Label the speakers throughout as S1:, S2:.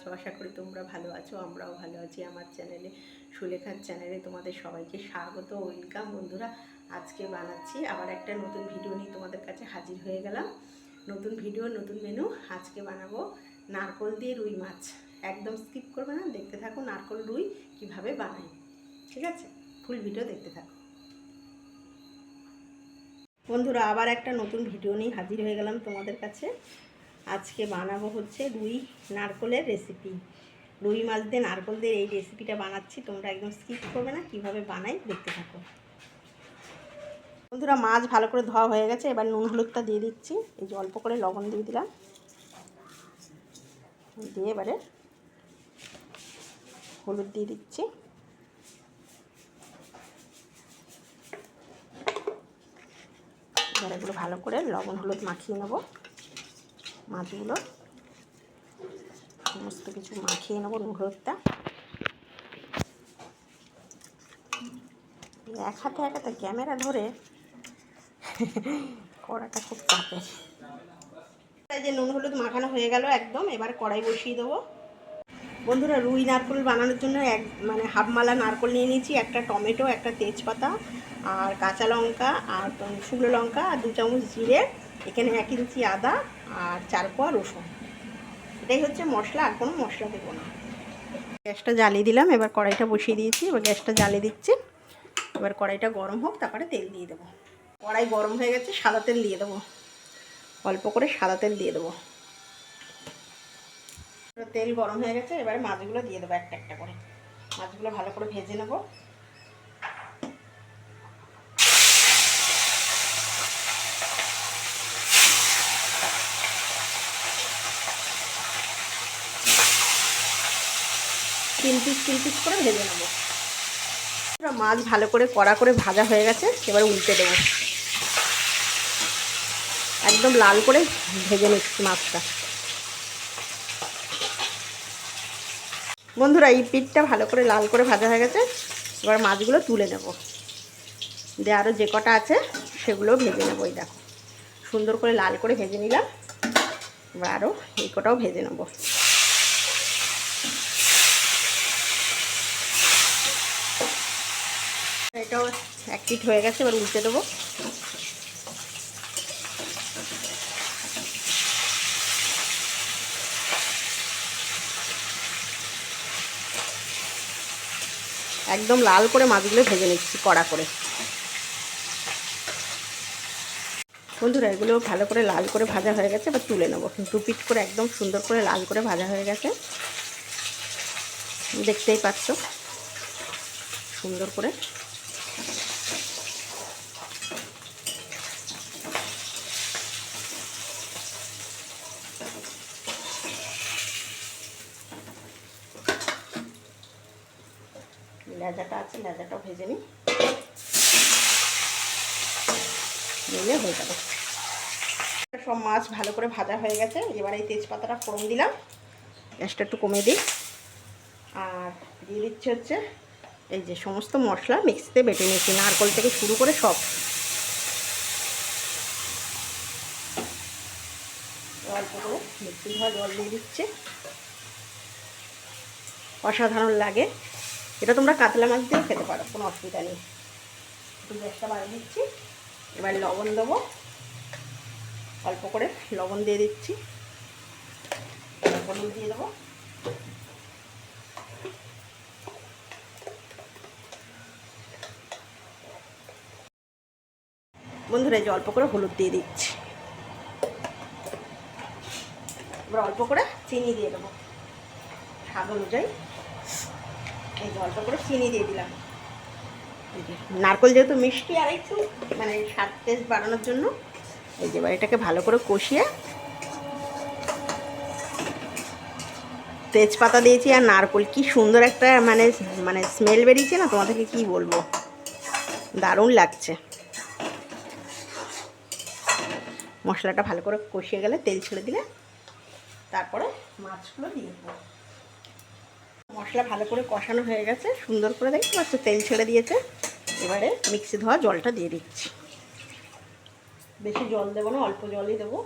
S1: আছো? আশা করি তোমরা ভালো আছো, আমরাও ভালো আছি আমার চ্যানেলে। সুলেখার চ্যানেলে তোমাদের সবাইকে স্বাগত ওয়েলকাম বন্ধুরা। আজকে বানাচ্ছি আবার একটা নতুন ভিডিও নিয়ে তোমাদের কাছে হাজির হয়ে গেলাম। নতুন ভিডিও, নতুন মেনু আজকে বানাবো নারকল দিয়ে রুই মাছ। একদম স্কিপ করবে না, দেখতে থাকো নারকল রুই কীভাবে বানাই। ঠিক আছে? ফুল ভিডিও দেখতে থাকো। বন্ধুরা, আবার একটা নতুন ভিডিও নিয়ে হাজির হয়ে গেলাম তোমাদের কাছে। আজকে বানাবো হচ্ছে রুই নারকলের রেসিপি রুই মাছ দিয়ে নারকল দিয়ে এই রেসিপিটা বানাচ্ছি, তোমরা একদম স্কিপ করবে না, কীভাবে বানাই দেখতে থাকো। বন্ধুরা, মাছ ভালো করে ধোয়া হয়ে গেছে, এবার নুন হলুদটা দিয়ে দিচ্ছি। এই যে অল্প করে লবণ দিয়ে দিলাম। দিয়ে এবারে হলুদ দিয়ে দিচ্ছি। এবার এগুলো ভালো করে লবণ হলুদ মাখিয়ে নেব। মাছগুলো। সমস্ত কিছু মাখিয়ে নেব নুন হলুদটা এক হাতে এক হাতে ক্যামেরা ধরে কড়াটা খুব চাপের যে নুন হলুদ মাখানো হয়ে গেল একদম, এবার কড়াই বসিয়ে দেবো। বন্ধুরা, রুই নারকল বানানোর জন্য এক মানে হাফ মালা নারকল নিয়ে নিয়েছি, একটা টমেটো, একটা তেজপাতা, আর কাঁচা লঙ্কা, আর শুকনো লঙ্কা, আর দু চামচ জিরে। এখানে এক ইঞ্চি আদা আর চার কোয়া রসুন। এটাই হচ্ছে মশলা, আর কোনো মশলা দেবো না। গ্যাসটা জ্বালিয়ে দিলাম, এবার কড়াইটা বসিয়ে দিয়েছি, এবার গ্যাসটা জ্বালিয়ে দিচ্ছি। এবার কড়াইটা গরম হোক, তারপরে তেল দিয়ে দেবো। কড়াই গরম হয়ে গেছে, সাদা তেল দিয়ে দেবো। অল্প করে সাদা তেল দিয়ে দেবো। তেল গরম হয়ে গেছে, এবারে মাছগুলো দিয়ে দেবো একটা একটা করে। মাছগুলো ভালো করে ভেজে নেব। তিন পিস তিন পিস করে ভেজে নেব। মাছ ভালো করে কড়া করে ভাজা হয়ে গেছে, এবার উল্টে দেবো। একদম লাল করে ভেজে নিচ্ছি মাছটা। বন্ধুরা, এই পিঠটা ভালো করে লাল করে ভাজা হয়ে গেছে, এবার মাছগুলো তুলে নেব। দিয়ে আরও যে কটা আছে সেগুলোও ভেজে নেব, এই দেখো। সুন্দর করে লাল করে ভেজে নিলাম, এবার আরও এই কটাও ভেজে নেব। এটাও এক পিঠ হয়ে গেছে, এবার উল্টে দেবো। একদম লাল করে মাছগুলো ভেজে নিচ্ছি, কড়া করে। বন্ধুরা, এগুলো ভালো করে লাল করে ভাজা হয়ে গেছে, এবার তুলে নেব। দু পিঠ করে একদম সুন্দর করে লাল করে ভাজা হয়ে গেছে। দেখতেই পাচ্ছ? সুন্দর করে লেজাটা আছে লেজাটাও ভেজে নিই। নিলে হয়ে যাবে। সব মাছ ভালো করে ভাজা হয়ে গেছে। এবার এই তেজপাতাটা ফোড়ন দিলাম। গ্যাসটা একটু কমে দিই। আর দিয়ে দিচ্ছে হচ্ছে এই যে সমস্ত মশলা মিক্সিতে বেটে নিয়েছি, নারকল থেকে শুরু করে সব। অল্প করে মিক্সি জল দিয়ে দিচ্ছে। অসাধারণ লাগে। এটা তোমরা কাতলা মাছ দিয়েও খেতে পারো, কোনো অসুবিধা নেই। একটু গ্যাসটা বাড়িয়ে দিচ্ছি। এবার লবণ দেবো। অল্প করে লবণ দিয়ে দিচ্ছি। হলুদ দিয়ে দেবো। বন্ধুরা, এই যে অল্প করে হলুদ দিয়ে দিচ্ছি। এবার অল্প করে চিনি দিয়ে দেবো। স্বাদ অনুযায়ী। এই অল্প করে চিনি দিয়ে দিলাম। নারকল যেহেতু মিষ্টি আর একটু মানে স্বাদ টেস্ট বাড়ানোর জন্য, এই যে এটাকে ভালো করে কষিয়ে তেজপাতা দিয়েছি আর নারকল। কি সুন্দর একটা মানে মানে স্মেল বেরিয়েছে না? তোমাদেরকে কি বলব? দারুণ লাগছে। মশলাটা ভালো করে কষিয়ে গেলে তেল ছেড়ে দিলে তারপরে মাছগুলো দিয়ে দেবো। মশলা ভালো করে কষানো হয়ে গেছে। সুন্দর করে দেখতে পাচ্ছ তেল ছেড়ে দিয়েছে। এবারে মিক্সি ধোয়া জলটা দিয়ে দিচ্ছি। বেশি জল দেবো না, অল্প জলই দেবো।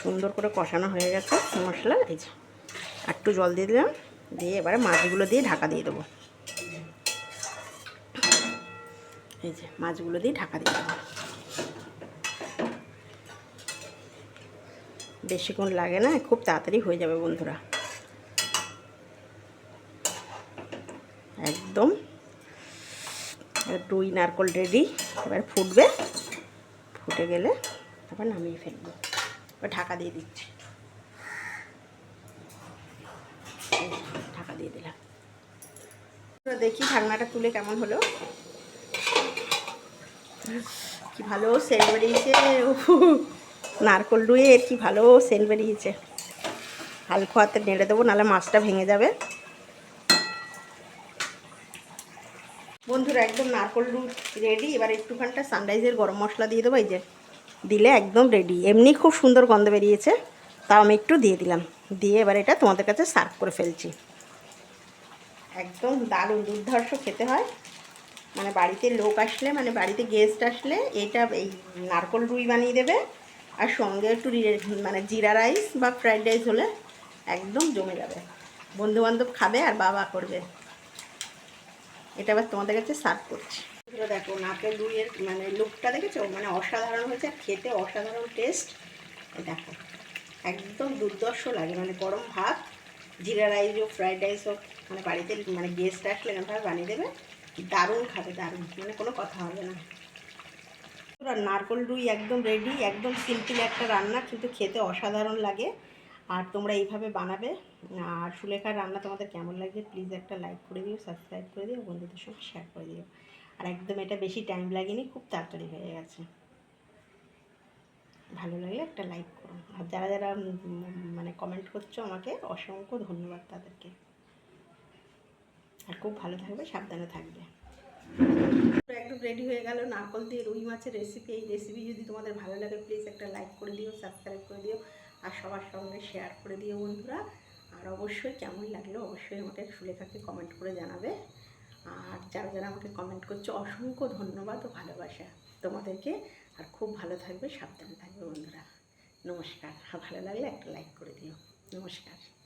S1: সুন্দর করে কষানো হয়ে গেছে মশলা। এই যে, একটু জল দিয়ে দিলাম। দিয়ে এবারে মাছগুলো দিয়ে ঢাকা দিয়ে দেবো। এই যে, মাছগুলো দিয়ে ঢাকা দিয়ে দেবো। বেশিক্ষণ লাগে না, খুব তাড়াতাড়ি হয়ে যাবে বন্ধুরা। একদম। দুই, নারকল রেডি। এবার ফুটবে। ফুটে গেলে তারপর নামিয়ে ফেলব। এবার ঢাকা দিয়ে দিচ্ছি। ঢাকা দিয়ে দিলাম। দেখি ঢাকনাটা তুলে কেমন হলো। কি ভালো সেন্ট বেরিয়েছে নারকল এর কি ভালো সেন্ট বেরিয়েছে। হালকা হাতে নেড়ে দেবো, নাহলে মাছটা ভেঙে যাবে। বন্ধুরা, একদম নারকল দুধ রেডি এবার একটুখানটা সানরাইজের গরম মশলা দিয়ে দেবো, এই যে দিলে একদম রেডি এমনি খুব সুন্দর গন্ধ বেরিয়েছে, তাও আমি একটু দিয়ে দিলাম। দিয়ে এবার এটা তোমাদের কাছে সার্ভ করে ফেলছি। একদম দারুণ, দুর্ধর্ষ খেতে হয়। মানে বাড়িতে লোক আসলে মানে বাড়িতে গেস্ট আসলে, এটা এই নারকল রুই বানিয়ে দেবে। আর সঙ্গে একটু মানে জিরা রাইস বা ফ্রাইড রাইস হলে একদম জমে যাবে। বন্ধুবান্ধব খাবে আর বাবা করবে। এটা আবার তোমাদের কাছে সার্ভ করছি। দেখো, নাকের রুইয়ের মানে লুকটা দেখেছ? মানে অসাধারণ হয়েছে, খেতে অসাধারণ টেস্ট দেখো, একদম দুর্দর্শ লাগে। মানে গরম ভাত, জিরা রাইস হোক, ফ্রাইড রাইস হোক মানে বাড়িতে মানে গেস্ট আসলে এরকমভাবে বানিয়ে দেবে, দারুণ খাবে, দারুণ। মানে কোনো কথা হবে না। পুরো নারকল রুই একদম রেডি একদম সিম্পল একটা রান্না, কিন্তু খেতে অসাধারণ লাগে। আর তোমরা এইভাবে বানাবে। আর সুলেখার রান্না তোমাদের কেমন লাগছে প্লিজ একটা লাইক করে দিও সাবস্ক্রাইব করে দিও, বন্ধুদের সঙ্গে শেয়ার করে দিও। আর একদম এটা বেশি টাইম লাগেনি, খুব তাড়াতাড়ি হয়ে গেছে। ভালো লাগলে একটা লাইক করো। আর যারা যারা মানে কমেন্ট করছ আমাকে, অসংখ্য ধন্যবাদ তাদেরকে। আর খুব ভালো থাকবে, সাবধানে থাকবে। একদম রেডি হয়ে গেল। নারকল দিয়ে রুই মাছের রেসিপি এই রেসিপি যদি তোমাদের ভালো লাগে প্লিজ একটা লাইক করে দিও সাবস্ক্রাইব করে দিও, আর সবার সঙ্গে শেয়ার করে দিও বন্ধুরা। আর অবশ্যই কেমন লাগল, অবশ্যই আমাকে সুলেখাকে কমেন্ট করে জানাবে। আর যারা যারা আমাকে কমেন্ট করছ, অসংখ্য ধন্যবাদ ও ভালোবাসা তোমাদেরকে। আর খুব ভালো থাকবে, সাবধানে থাকবে বন্ধুরা। নমস্কার। ভালো লাগলে একটা লাইক করে দিও। নমস্কার।